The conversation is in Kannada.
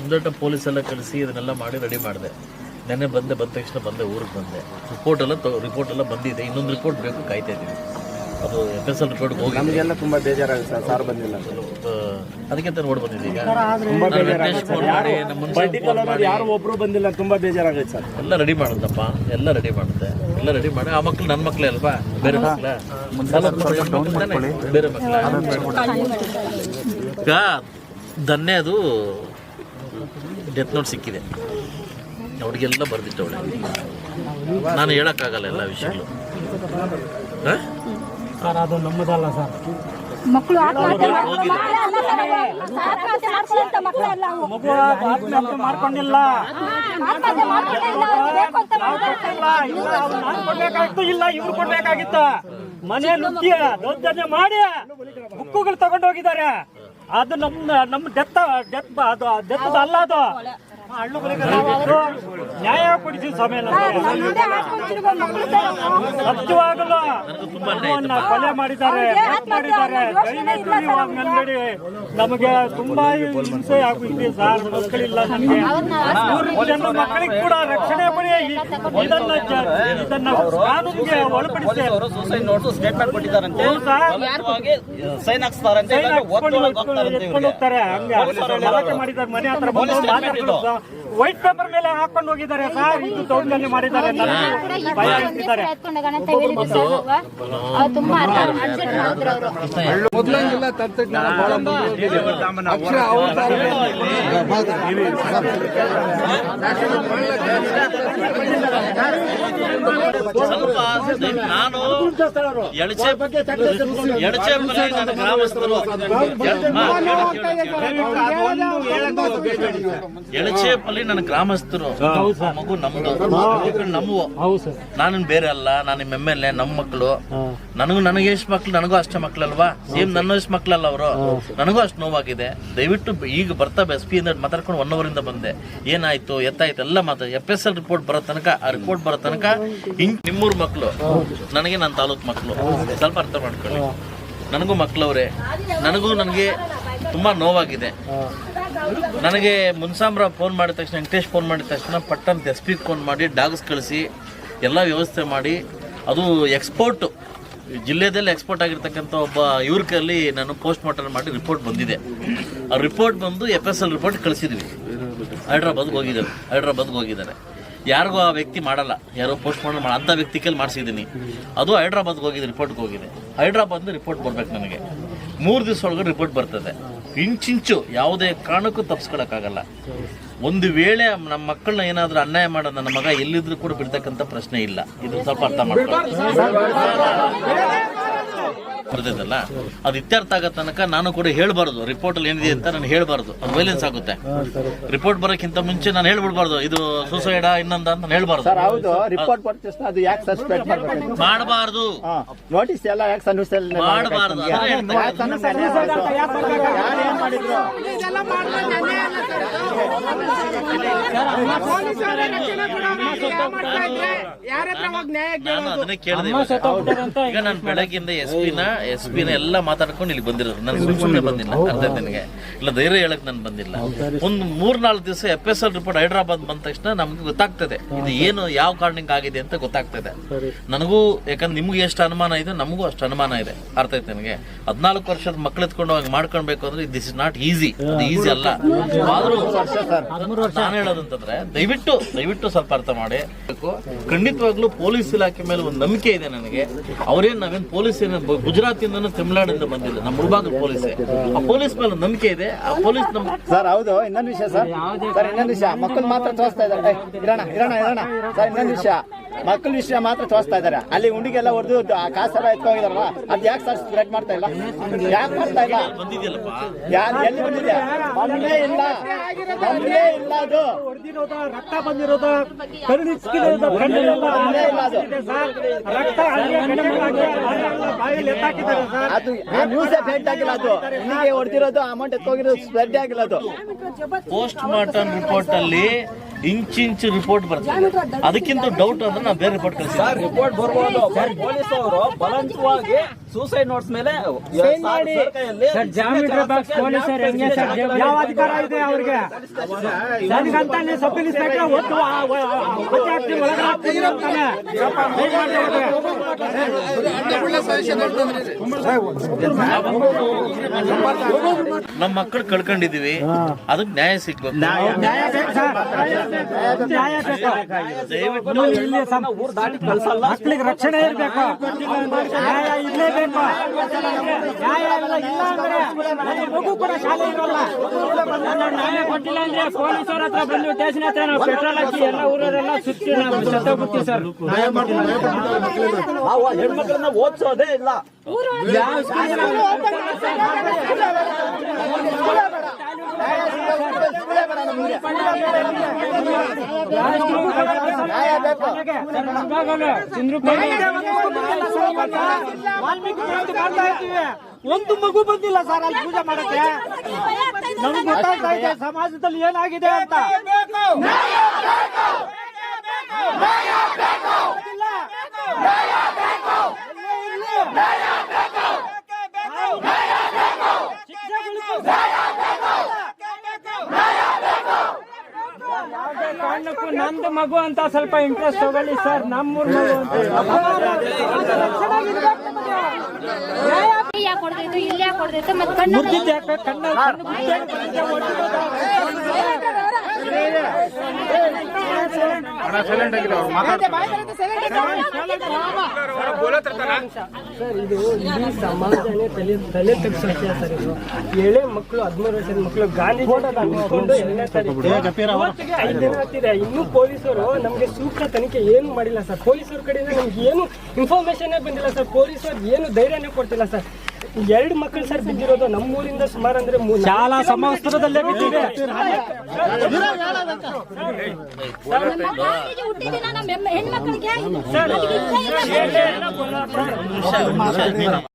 ಮುಂದಟ ಪೊಲೀಸ್ ಎಲ್ಲ ಕಳಿಸಿ ಇದನ್ನೆಲ್ಲ ಮಾಡಿ ರೆಡಿ ಮಾಡಿದೆ. ನೆನ್ನೆ ಬಂದೆ, ಬಂದ ತಕ್ಷಣ ಬಂದೆ, ಊರಿಗೆ ಬಂದೆ. ರಿಪೋರ್ಟ್ ಎಲ್ಲ ರಿಪೋರ್ಟ್ ಎಲ್ಲ ಬಂದಿದೆ. ಇನ್ನೊಂದು ರಿಪೋರ್ಟ್ ಬೇಕು ಕಾಯ್ತಾ ಇದ್ದೀವಿ ಅದು ಎಫ್ ಎಸ್ ಎಲ್ ರಿಪೋರ್ಟ್ ಹೋಗಿ ನಮಗೆಲ್ಲ ತುಂಬಾ ಬೇಜಾರಾಗುತ್ತೆ ಸರ್ ಸಾರ್ ಬಂದಿಲ್ಲ. ಅಂತ. ಅದಕ್ಕೆ ಅಂತ ರೋಡ್ ಬಂದಿದೆ ಈಗ? ತುಂಬಾ ನಾನು ವೆಂಕಟೇಶ್ ಫೋನ್ ಮಾಡಿ ಪರ್ಟಿಕ್ಯುಲರ್ ಯಾರು ಒಬ್ರು ಬಂದಿಲ್ಲ ತುಂಬಾ ಬೇಜಾರಾಗುತ್ತೆ ಸರ್. ಎಲ್ಲ ರೆಡಿ ಮಾಡುದಪ್ಪ ಎಲ್ಲ ರೆಡಿ ಮಾಡುತ್ತೆ. ಎಲ್ಲ ರೆಡಿ ಮಾಡಿ ಆ ಮಕ್ಳು ನನ್ನ ಮಕ್ಳೇ ಅಲ್ವಾ? ಬೇರೆ ಮಕ್ಳ? ಬೇರೆ ಮಕ್ಳ? ಈಗ ದನ್ನೆ ಅದು ಡೆತ್ ನೋಟ್ ಸಿಕ್ಕಿದೆ. ಅವ್ರಿಗೆಲ್ಲ ಬರ್ದಿತ್ತು ಅವಳೆ ನಾನು ಹೇಳಕ್ಕಾಗಲ್ಲ ಎಲ್ಲ ವಿಷಯಗಳು. ಹ? ಸರ್ ಅದು ನಮ್ಮದಲ್ಲ ಸರ್. ಮಕ್ಕಳು. ಮಗು ಆತ್ಮಹತ್ಯೆ ಮಾಡ್ಕೊಂಡಿಲ್ಲ. ಇಲ್ಲ ಇಲ್ಲ ನಾನು ಕೊಡ್ಬೇಕಾಗಿತ್ತು ಇಲ್ಲ ಇವ್ರು ಕೊಡ್ಬೇಕಾಗಿತ್ತು. ಮನೆ ನುಗ್ಗಿ ದೌರ್ಜನ್ಯ ಮಾಡಿ ಬುಕ್ಕುಗಳು ತಗೊಂಡೋಗಿದ್ದಾರೆ. ಅದು ನಮ್ಮ ನಮ್ಮ ಡೆತ್ ಡೆತ್ ಅದು ಡೆತ್ ಅಲ್ಲ ಅದು. ನ್ಯಾಯ ಕೊಡಿಸಿ ತುಂಬಾ ಅನ್ಯಾಯ ಕೊಲೆ ಮಾಡಿದ್ದಾರೆ ಮಾಡಿದ್ದಾರೆ. ನಮಗೆ. ತುಂಬಾ ಹಿಂಸೆ ಆಗುತ್ತೆ ಸರ್. ಮಕ್ಕಳಿಲ್ಲ ನಮಗೆ. ಮೂರು ಜನ ಮಕ್ಕಳಿಗೆ ಕೂಡ ರಕ್ಷಣೆ ಪಡಿ ಇದನ್ನ ಇದನ್ನ ಕಾನೂನಿಗೆ ಒಳಪಡಿಸಿ. ಅವರು ಸೂಸೈಡ್ ನೋಟ್ಸ್ ಸ್ಟೇಟ್ಮೆಂಟ್ ಕೊಟ್ಟಿದ್ದಾರಂತೆ. ಸೈನ್ ಹಾಕ್ಸ್ತಾರಂತೆ. ಹೋಗ್ತಾರೆ. ಹಂಗೆ ಮಾಡಿದ್ದಾರೆ. ಮನೆ ಹತ್ರ ಬಂದು ಮಾತಾಡ್ಕೊಂಡು ವೈಟ್ ಪೇಪರ್ ಮೇಲೆ ಹಾಕೊಂಡು ಹೋಗಿದ್ದಾರೆ ಸರ್ ಇದು ದೌರ್ಜನ್ಯ ಮಾಡಿದ್ದಾರೆ ಭಯ ಸ್ವಲ್ಪ ನಾನು ಎಡಚೆ ನನ್ನ ಗ್ರಾಮಸ್ಥರು. ಎಳಚೆಪಲ್ಲಿ ನನ್ನ ಗ್ರಾಮಸ್ಥರು. ಮಗು ನಮ್ದು. ನಮ್ಮವು. ನಾನು ಬೇರೆ ಅಲ್ಲ, ನಾನು ನಿಮ್ಮ ಎಂ ಎಲ್ ಎ ನಮ್ಮ ಮಕ್ಕಳು ನನಗೂ ನನಗೆ ಎಷ್ಟು ಮಕ್ಳು, ನನಗೂ ಅಷ್ಟೇ ಮಕ್ಳಲ್ವಾ? ಸೇಮ್ ನನ್ನ ಎಷ್ಟು ಮಕ್ಳಲ್ಲ ಅವರು. ನನಗೂ ಅಷ್ಟು ನೋವಾಗಿದೆ. ದಯವಿಟ್ಟು ಈಗ ಬರ್ತಾ ಎಸ್ ಪಿ ಇಂದ ಮಾತಾಡ್ಕೊಂಡು ಒನ್ ಅವರಿಂದ ಬಂದೆ. ಏನಾಯ್ತು, ಎತ್ತಾಯ್ತು, ಎಲ್ಲ ಮಾತಾ ಎಫ್ ಎಸ್ ಎಲ್ ರಿಪೋರ್ಟ್ ಬರೋ ತನಕ, ಆ ರಿಪೋರ್ಟ್ ಬರೋ ತನಕ ನಿಮ್ಮೂರ್ ಮಕ್ಕಳು ನನಗೆ ನನ್ನ ತಾಲೂಕ್ ಮಕ್ಕಳು ಸ್ವಲ್ಪ ಅರ್ಥ ಮಾಡ್ಕೊಳ್ಳಿ. ನನಗೂ ಮಕ್ಳವ್ರೆ, ನನಗೂ ನನಗೆ ತುಂಬಾ ನೋವಾಗಿದೆ. ನನಗೆ ಮುನ್ಸಾಮ್ರ ಫೋನ್ ಮಾಡಿದ ತಕ್ಷಣ, ವೆಂಕಟೇಶ್ ಫೋನ್ ಮಾಡಿದ ತಕ್ಷಣ ಪಟ್ಟಂತ ಎಸ್ ಪಿ ಫೋನ್ ಮಾಡಿ, ಡಾಗ್ಸ್ ಕಳಿಸಿ, ಎಲ್ಲ ವ್ಯವಸ್ಥೆ ಮಾಡಿ. ಅದು ಎಕ್ಸ್ಪೋರ್ಟು, ಜಿಲ್ಲೆದಲ್ಲಿ ಎಕ್ಸ್ಪೋರ್ಟ್ ಆಗಿರ್ತಕ್ಕಂಥ ಒಬ್ಬ ಇವ್ರಕಲ್ಲಿ ನಾನು ಪೋಸ್ಟ್ ಮಾರ್ಟಮ್ ಮಾಡಿ ರಿಪೋರ್ಟ್ ಬಂದಿದೆ. ಆ ರಿಪೋರ್ಟ್ ಬಂದು ಎಫ್ ಎಸ್ ಎಲ್ ರಿಪೋರ್ಟ್ ಕಳಿಸಿದ್ವಿ. ಹೈಡ್ರಾಬಾದ್ಗೆ ಹೋಗಿದ್ದಾರೆ ಹೈಡ್ರಾಬಾದ್ಗೆ ಹೋಗಿದ್ದಾರೆ. ಯಾರಿಗೂ ಆ ವ್ಯಕ್ತಿ ಮಾಡಲ್ಲ. ಯಾರೋ ಪೋಸ್ಟ್ ಮಾಡ ಅಂಥ ವ್ಯಕ್ತಿ ಕೈಲಿ ಮಾಡಿಸಿದ್ದೀನಿ. ಅದು ಹೈದ್ರಾಬಾದ್ಗೆ ಹೋಗಿದೆ ರಿಪೋರ್ಟ್ಗೆ ಹೋಗಿದೆ ಹೈದ್ರಾಬಾದ್ ರಿಪೋರ್ಟ್ ಬರ್ಬೇಕು ನನಗೆ. ಮೂರು ದಿವಸ ಒಳಗಡೆ ರಿಪೋರ್ಟ್ ಬರ್ತದೆ. ಇಂಚಿಂಚು ಯಾವುದೇ ಕಾರಣಕ್ಕೂ ತಪ್ಪಿಸ್ಕೊಳಕ್ಕಾಗಲ್ಲ ಒಂದು ವೇಳೆ ನಮ್ಮ ಮಕ್ಕಳನ್ನ ಏನಾದರೂ ಅನ್ಯಾಯ ಮಾಡೋದು ನನ್ನ ಮಗ ಎಲ್ಲಿದ್ರು ಕೂಡ ಬಿಡ್ತಕ್ಕಂಥ ಪ್ರಶ್ನೆ ಇಲ್ಲ. ಇದು ಸ್ವಲ್ಪ ಅರ್ಥ ಮಾಡ್ಕೊಳ್ಳಿ. ಬರ್ತಿದ್ದಲ್ಲ ಅದು ಇತ್ಯರ್ಥ ಆಗೋ ತನಕ ನಾನು ಕೂಡ ಹೇಳ್ಬಾರ್ದು. ರಿಪೋರ್ಟ್ ಅಲ್ಲಿ ಏನಿದೆ ಅಂತ ನಾನು ಹೇಳ್ಬಾರ್ದು. ಅದು ವೈಲೆನ್ಸ್ ಆಗುತ್ತೆ. ರಿಪೋರ್ಟ್ ಬರೋಕ್ಕಿಂತ ಮುಂಚೆ ನಾನು ಹೇಳ್ಬಿಡ್ಬಾರ್ದು. ಇದು ಸುಸೈಡ ಇನ್ನೊಂದ ಅಂತ ನಾನು ಹೇಳ್ಬಾರ್ದು. ಮಾಡಬಾರ್ದು. ನೋಟಿಸ್ ಎಲ್ಲ ಮಾಡಬಾರ್ದು. ಮಾಡಿದ್ರು ನಾನು ಅದನ್ನೇ ಕೇಳಿದೆ ಇವಾಗ. ಈಗ ನಾನು ಬೆಳಗ್ಗಿಂದ ಎಸ್ ಪಿನ ಎಸ್ ಪಿನ ಎಲ್ಲ ಮಾತಾಡ್ಕೊಂಡು ಇಲ್ಲಿ ಬಂದಿರೋದು. ನಾನು ಸುಮ್ ಸುಮ್ಮನೆ ಬಂದಿಲ್ಲ ಅರ್ಧ ನನಗೆ. ಇಲ್ಲ ಧೈರ್ಯ ಹೇಳಕ್ ನಾನು ಬಂದಿಲ್ಲ. ಒಂದು ಮೂರ್ ನಾಲ್ಕು ದಿವಸ F S L report Hyderabad ಬಂದ ತಕ್ಷಣ ನಮ್ಗೆ ಗೊತ್ತಾಗ್ತದೆ. ಇದು ಏನು ಯಾವ ಕಾರಣಕ್ಕೆ ಆಗಿದೆ ಅಂತ ಗೊತ್ತಾಗ್ತದೆ. ನನಗೂ ಯಾಕಂದ್ರೆ ನಿಮ್ಗೆ ಎಷ್ಟು ಅನುಮಾನ ಇದೆ ನಮಗೂ ಅಷ್ಟು ಅನುಮಾನ ಇದೆ. ಅರ್ಥ ಆಯ್ತು ನನಗೆ? ಹದಿನಾಲ್ಕು ವರ್ಷದ ಮಕ್ಳು ಎತ್ಕೊಂಡು ಹೋಗಿ ಮಾಡ್ಕೊಳ್ಬೇಕು ಅಂದ್ರೆ ದಿಸ್ ಇಸ್ ನಾಟ್ ಈಸಿ ಅದು ಈಸಿ ಅಲ್ಲ. ಆದ್ರೂ ನಾನು ಹೇಳೋದಂತಂದ್ರೆ ದಯವಿಟ್ಟು ದಯವಿಟ್ಟು ಸ್ವಲ್ಪ ಅರ್ಥ ಮಾಡಿ. ಖಂಡಿತವಾಗ್ಲೂ ಪೊಲೀಸ್ ಇಲಾಖೆ ಮೇಲೆ ಒಂದು ನಂಬಿಕೆ ಇದೆ ನನಗೆ. ಅವ್ರೇನ್ ನಾವೇನು ಪೊಲೀಸ್ ಏನು ಗುಜರಾತ್ ಇಂದ ತಮಿಳ್ನಾಡಿಂದ ಬಂದಿಲ್ಲ. ನಮ್ಮ ಮುಳಬಾಗಲ್ ಪೊಲೀಸ್. ಆ ಪೊಲೀಸ್ ಮೇಲೆ ನಂಬಿಕೆ ಇದೆ. ಆ ಪೊಲೀಸ್ ನಮ್ ಸರ್, ಹೌದು. ಇನ್ನೊಂದು ವಿಷಯ ಸರ್. ಸರ್, ಇನ್ನೊಂದು ವಿಷಯ. ಮಕ್ಕಳು ಮಾತ್ರ ತೋರಿಸ್ತಾ ಇದ್ದಾರೆ. ಇರೋಣ ಇರೋಣ ಇರೋಣ. ಸರ್, ಇನ್ನೊಂದು ವಿಷಯ. ಮಕ್ಕಳ ವಿಷಯ ಮಾತ್ರ ತೋರಿಸ್ತಾ ಇದ್ದಾರೆ. ಅಲ್ಲಿ ಹುಂಡಿಗೆಲ್ಲ ಹೊಡೆದು ಕಾಸೆಲ್ಲ ಎತ್ಕೊಂಡಿದಾರಲ್ಲ ಅದ್ ಯಾಕೆ ಸರ್ ಸ್ಪ್ರೆಡ್ ಮಾಡ್ತಾ ಇಲ್ಲ? ಯಾಕೆ ಮಾಡ್ತಾ ಇಲ್ಲ? ಯಾರು ಎಲ್ಲಿ ಬಂದಿದೆ ಬಂದೇ ಇಲ್ಲ. ಬಂದೇ ಇಲ್ಲ ಅದು. ರಕ್ತ ಬಂದಿರೋದು ಅದು. ಆಗಿಲ್ಲ ಅದು. ಉಂಡಿಗೆ ಹೊಡೆದಿರೋದು ಅಮೌಂಟ್ ಎತ್ಕೋಗಿರೋದು ಸ್ಪ್ರೆಡ್ ಆಗಿಲ್ಲ ಅದು. ಪೋಸ್ಟ್ ಮಾರ್ಟಮ್ ರಿಪೋರ್ಟ್ ಅಲ್ಲಿ ಇಂಚಿಂಚು ರಿಪೋರ್ಟ್ ಬರ್ತದೆ ಅದಕ್ಕಿಂತ ಡೌಟ್ ಅಂದ್ರೆ ನಾವು ಬೇರೆ ರಿಪೋರ್ಟ್ ಕಳಿಸ್ತೀವಿ ಸರ್ ರಿಪೋರ್ಟ್ ಬರ್ಬೋದು ಪೊಲೀಸ್ ಅವರು ಬಲವಂತವಾಗಿ ಸೂಸೈಡ್ ನೋಟ್ಸ್ ಮೇಲೆ ಯಾವ ಅಧಿಕಾರ ಇದೆ ಅವ್ರಿಗೆ ಸಬ್ ಇನ್ಸ್ಪೆಕ್ಟರ್? ನಮ್ಮ ಮಕ್ಕಳು ಕಳ್ಕೊಂಡಿದೀವಿ ಅದಕ್ಕೆ ನ್ಯಾಯ ಸಿಗ್ಬೇಕು ನ್ಯಾಯ ಬೇಕು ಸರ್ ನ್ಯಾಯ ಬೇಕು ದಯವಿಟ್ಟು ಇಲ್ಲಿ ಸಂ- ಊರ್ ದಾಟಿ ಕಳ್ಸಲ್ಲ ಮಕ್ಕಳಿಗೆ ರಕ್ಷಣೆ ಇರಬೇಕು ನ್ಯಾಯ ಇರ್ಲೇಬೇಕು ನ್ಯಾಯ ಇಲ್ಲ ಇಲ್ಲ ಅಂದ್ರೆ ನನ್ನ ಮಗು ಕೂಡ ಶಾಲೆ ಇರಲ್ಲ. ನನ್ನ ನ್ಯಾಯ ಕೊಟ್ಟಿಲ್ಲ ಅಂದ್ರೆ ಪೊಲೀಸರ ಹತ್ರ ಬಂದು ಸ್ಟೇಷನ್ ಹತ್ರ ನಾವು ಪೆಟ್ರೋಲ್ ಹಾಕಿ ಎಲ್ಲ ಊರವರೆಲ್ಲ ಸುತ್ತಿ ನಾವು ಸತ್ತೋಗ್ಬಿಡ್ತೀವಿ ಸರ್. ನಾವು ಹೆಣ್ಮಕ್ಳನ್ನ ಓದಿಸೋದೇ ಇಲ್ಲ. ಯಾವ ಒಂದು ಮಗು ಬಂದಿಲ್ಲ ಸರ್ ಅಲ್ಲಿ ಪೂಜೆ ಮಾಡಕ್ಕೆ. ನಮ್ಗೆ ಗೊತ್ತಾಗ್ತಾ ಇದೆ ಸಮಾಜದಲ್ಲಿ ಏನಾಗಿದೆ ಅಂತ. ಕಾರಣಕ್ಕೂ ನಂದು ಮಗು ಅಂತ ಸ್ವಲ್ಪ ಇಂಟ್ರೆಸ್ಟ್ ತಗೊಳ್ಳಿ ಸರ್ ನಮ್ಮೂರ್ ಮಗು ಅಂತ ಯಾಕೆ ಹೊಡೆದಿತ್ತು ಇಲ್ಲಿ ಯಾಕೆ ಹೊಡೆದಿತ್ತು ಮತ್ತೆ ಕಣ್ಣು ಕಣ್ಣು ಕಣ್ಣು ಕಣ್ಣ ಕಣ್ಣು ಮುರ್ದಿದ್ದು ಸರ್ ಇದು ಇಡೀ ಸಮಾಜನೇ ತಲೆ ತಲೆ ತಗ್ಸೋಕೆ ಸರ್ ಇದು. ಎಳೆ ಮಕ್ಕಳು ಹದಿಮೂರು ವರ್ಷದ ಮಕ್ಕಳು ಗಾಂಧಿ ಎರಡನೇ ತಾರೀಕು ಇವತ್ತಿಗೆ ಐದು ದಿನ ಆಗ್ತಿದೆ ಇನ್ನೂ ಪೊಲೀಸರು ನಮಗೆ ಸೂಕ್ತ ತನಿಖೆ ಏನು ಮಾಡಿಲ್ಲ ಸರ್. ಪೊಲೀಸರ ಕಡೆಯಿಂದ ನಮ್ಗೆ ಏನು ಇನ್ಫಾರ್ಮೇಶನ್ ಬಂದಿಲ್ಲ ಸರ್. ಪೊಲೀಸರು ಏನು ಧೈರ್ಯನೇ ಕೊಡ್ತಿಲ್ಲ ಸರ್. ಎರಡು ಮಕ್ಕಳು ಸರ್ ಬಿದ್ದಿರೋದು ನಮ್ಮೂರಿಂದ ಸುಮಾರು ಅಂದ್ರೆ ಮೂರ್- ಶಾಲಾ ಸಮವಸ್ತ್ರದಲ್ಲೇ ಬಿದ್ದಿದೆ. ಹೆಣ್ಮಕ್ಳಿಗೆ.